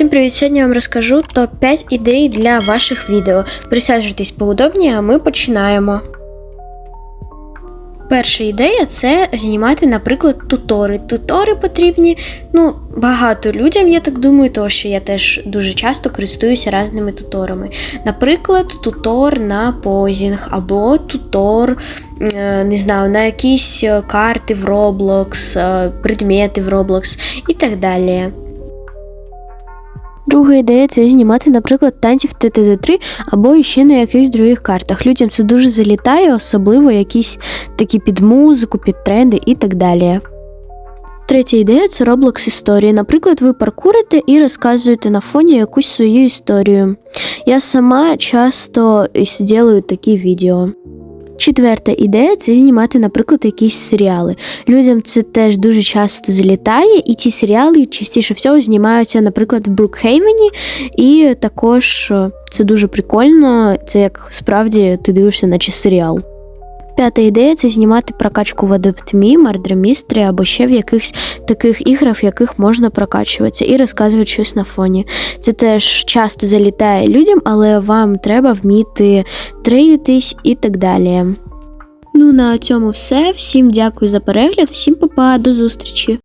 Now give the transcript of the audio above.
Всім привіт! Сьогодні я вам розкажу топ-5 ідей для ваших відео. Присаджуйтесь поудобніше, а ми починаємо. Перша ідея це знімати, наприклад, тутори. Тутори потрібні ну, багато людям, я так думаю, тому що я теж дуже часто користуюся різними туторами. Наприклад, тутор на позінг або тутор, е, не знаю, на якісь е, карти в Roblox, е, предмети в Roblox і так далі. Друга ідея це знімати, наприклад, танці в ТТД3 або ще на якихось других картах. Людям це дуже залітає, особливо якісь такі під музику, під тренди і так далі. Третя ідея це Roblox історії. Наприклад, ви паркурите і розказуєте на фоні якусь свою історію. Я сама часто ділаю такі відео. Четверта ідея це знімати, наприклад, якісь серіали. Людям це теж дуже часто залітає, і ці серіали частіше всього знімаються, наприклад, в Брукхейвені, і також це дуже прикольно. Це як справді ти дивишся, наче серіал. П'ята ідея це знімати прокачку в Adopt Me, Murder Mystery або ще в якихось таких іграх, в яких можна прокачуватися і розказувати щось на фоні. Це теж часто залітає людям, але вам треба вміти трейдитись і так далі. Ну, на цьому все. Всім дякую за перегляд, всім па-па, до зустрічі!